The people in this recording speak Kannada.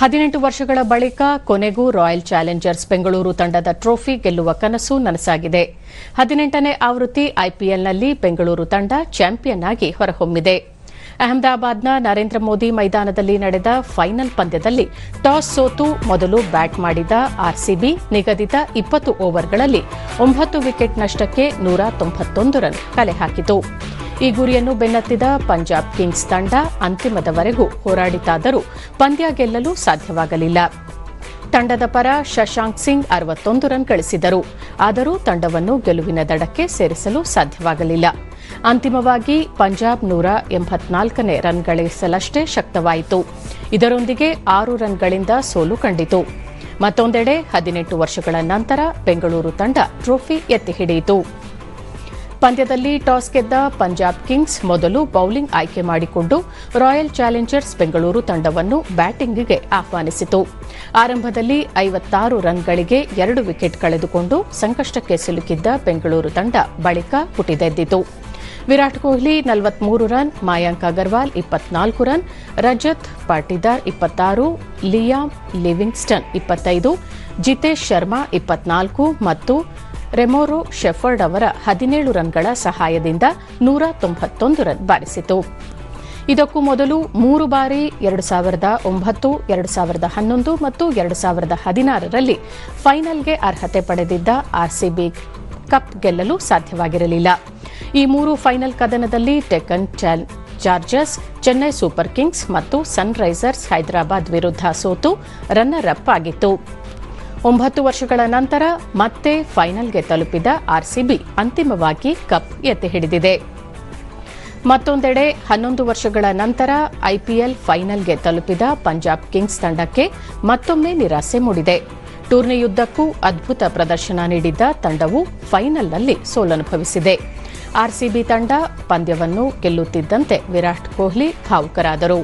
ಹದಿನೆಂಟು ವರ್ಷಗಳ ಬಳಿಕ ಕೊನೆಗೂ ರಾಯಲ್ ಚಾಲೆಂಜರ್ಸ್ ಬೆಂಗಳೂರು ತಂಡದ ಟ್ರೋಫಿ ಗೆಲ್ಲುವ ಕನಸು ನನಸಾಗಿದೆ. ಹದಿನೆಂಟನೇ ಆವೃತ್ತಿ ಐಪಿಎಲ್ನಲ್ಲಿ ಬೆಂಗಳೂರು ತಂಡ ಚಾಂಪಿಯನ್ ಆಗಿ ಹೊರಹೊಮ್ಮಿದೆ. ಅಹಮದಾಬಾದ್ನ ನರೇಂದ್ರ ಮೋದಿ ಮೈದಾನದಲ್ಲಿ ನಡೆದ ಫೈನಲ್ ಪಂದ್ಯದಲ್ಲಿ ಟಾಸ್ ಸೋತು ಮೊದಲು ಬ್ಯಾಟ್ ಮಾಡಿದ ಆರ್ಸಿಬಿ ನಿಗದಿತ ಇಪ್ಪತ್ತು ಓವರ್ಗಳಲ್ಲಿ ಒಂಬತ್ತು ವಿಕೆಟ್ ನಷ್ಟಕ್ಕೆ ನೂರ ತೊಂಬತ್ತೊಂದು ರನ್ ಕಲೆ ಹಾಕಿತು. ಈ ಗುರಿಯನ್ನು ಬೆನ್ನತ್ತಿದ ಪಂಜಾಬ್ ಕಿಂಗ್ಸ್ ತಂಡ ಅಂತಿಮದವರೆಗೂ ಹೋರಾಡಿತಾದರೂ ಪಂದ್ಯ ಗೆಲ್ಲಲು ಸಾಧ್ಯವಾಗಲಿಲ್ಲ. ತಂಡದ ಪರ ಶಶಾಂಕ್ ಸಿಂಗ್ ಅರವತ್ತೊಂದು ರನ್ ಗಳಿಸಿದರು. ಆದರೂ ತಂಡವನ್ನು ಗೆಲುವಿನ ದಡಕ್ಕೆ ಸೇರಿಸಲು ಸಾಧ್ಯವಾಗಲಿಲ್ಲ. ಅಂತಿಮವಾಗಿ ಪಂಜಾಬ್ ನೂರ ಎಂಬತ್ನಾಲ್ಕನೇ ರನ್ ಗಳಿಸಲಷ್ಟೇ ಶಕ್ತವಾಯಿತು. ಇದರೊಂದಿಗೆ ಆರು ರನ್ಗಳಿಂದ ಸೋಲು ಕಂಡಿತು. ಮತ್ತೊಂದೆಡೆ ಹದಿನೆಂಟು ವರ್ಷಗಳ ನಂತರ ಬೆಂಗಳೂರು ತಂಡ ಟ್ರೋಫಿ ಎತ್ತಿ ಹಿಡಿಯಿತು. ಪಂದ್ಯದಲ್ಲಿ ಟಾಸ್ ಗೆದ್ದ ಪಂಜಾಬ್ ಕಿಂಗ್ಸ್ ಮೊದಲು ಬೌಲಿಂಗ್ ಆಯ್ಕೆ ಮಾಡಿಕೊಂಡು ರಾಯಲ್ ಚಾಲೆಂಜರ್ಸ್ ಬೆಂಗಳೂರು ತಂಡವನ್ನು ಬ್ಯಾಟಿಂಗ್ಗೆ ಆಹ್ವಾನಿಸಿತು. ಆರಂಭದಲ್ಲಿ ಐವತ್ತಾರು ರನ್ಗಳಿಗೆ ಎರಡು ವಿಕೆಟ್ ಕಳೆದುಕೊಂಡು ಸಂಕಷ್ಟಕ್ಕೆ ಸಿಲುಕಿದ್ದ ಬೆಂಗಳೂರು ತಂಡ ಬಳಿಕ ಪುಟಿದೆದ್ದಿತು ವಿರಾಟ್ ಕೊಹ್ಲಿ ನಲವತ್ಮೂರು ರನ್, ಮಾಯಾಂಕ್ ಅಗರ್ವಾಲ್ ಇಪ್ಪತ್ನಾಲ್ಕು ರನ್, ರಜತ್ ಪಾಟಿದಾರ್ ಇಪ್ಪತ್ತಾರು, ಲಿಯಾಮ್ ಲಿವಿಂಗ್ಸ್ಟನ್ ಇಪ್ಪತ್ತೈದು, ಜಿತೇಶ್ ಶರ್ಮಾ ಇಪ್ಪತ್ನಾಲ್ಕು ಮತ್ತು ರೆಮೋರೋ ಶೆಫರ್ಡ್ ಅವರ ಹದಿನೇಳು ರನ್ಗಳ ಸಹಾಯದಿಂದ ನೂರ ತೊಂಬತ್ತೊಂದು ರನ್ ಬಾರಿಸಿತು. ಇದಕ್ಕೂ ಮೊದಲು ಮೂರು ಬಾರಿ ಎರಡು ಸಾವಿರದ ಒಂಬತ್ತು, ಎರಡು ಸಾವಿರದ ಹನ್ನೊಂದು ಮತ್ತು ಎರಡು ಸಾವಿರದ ಹದಿನಾರರಲ್ಲಿ ಫೈನಲ್ಗೆ ಅರ್ಹತೆ ಪಡೆದಿದ್ದ ಆರ್ಸಿಬಿ ಕಪ್ ಗೆಲ್ಲಲು ಸಾಧ್ಯವಾಗಿರಲಿಲ್ಲ. ಈ ಮೂರು final ಕದನದಲ್ಲಿ Deccan chargers, Chennai super kings ಮತ್ತು ಸನ್ರೈಸರ್ಸ್ ಹೈದರಾಬಾದ್ ವಿರುದ್ಧ ಸೋತು ರನ್ನರ್ ಅಪ್ ಆಗಿತ್ತು. ಒಂಬತ್ತು ವರ್ಷಗಳ ನಂತರ ಮತ್ತೆ ಫೈನಲ್ಗೆ ತಲುಪಿದ ಆರ್ಸಿಬಿ ಅಂತಿಮವಾಗಿ ಕಪ್ ಎತ್ತಿ ಹಿಡಿದಿದೆ. ಮತ್ತೊಂದೆಡೆ ಹನ್ನೊಂದು ವರ್ಷಗಳ ನಂತರ ಐಪಿಎಲ್ ಫೈನಲ್ಗೆ ತಲುಪಿದ ಪಂಜಾಬ್ ಕಿಂಗ್ಸ್ ತಂಡಕ್ಕೆ ಮತ್ತೊಮ್ಮೆ ನಿರಾಸೆ ಮೂಡಿದೆ. ಟೂರ್ನಿಯುದ್ದಕ್ಕೂ ಅದ್ಭುತ ಪ್ರದರ್ಶನ ನೀಡಿದ್ದ ತಂಡವು ಫೈನಲ್ನಲ್ಲಿ ಸೋಲನುಭವಿಸಿದೆ. ಆರ್ಸಿಬಿ ತಂಡ ಪಂದ್ಯವನ್ನು ಗೆಲ್ಲುತ್ತಿದ್ದಂತೆ ವಿರಾಟ್ ಕೊಹ್ಲಿ ಭಾವುಕರಾದರು.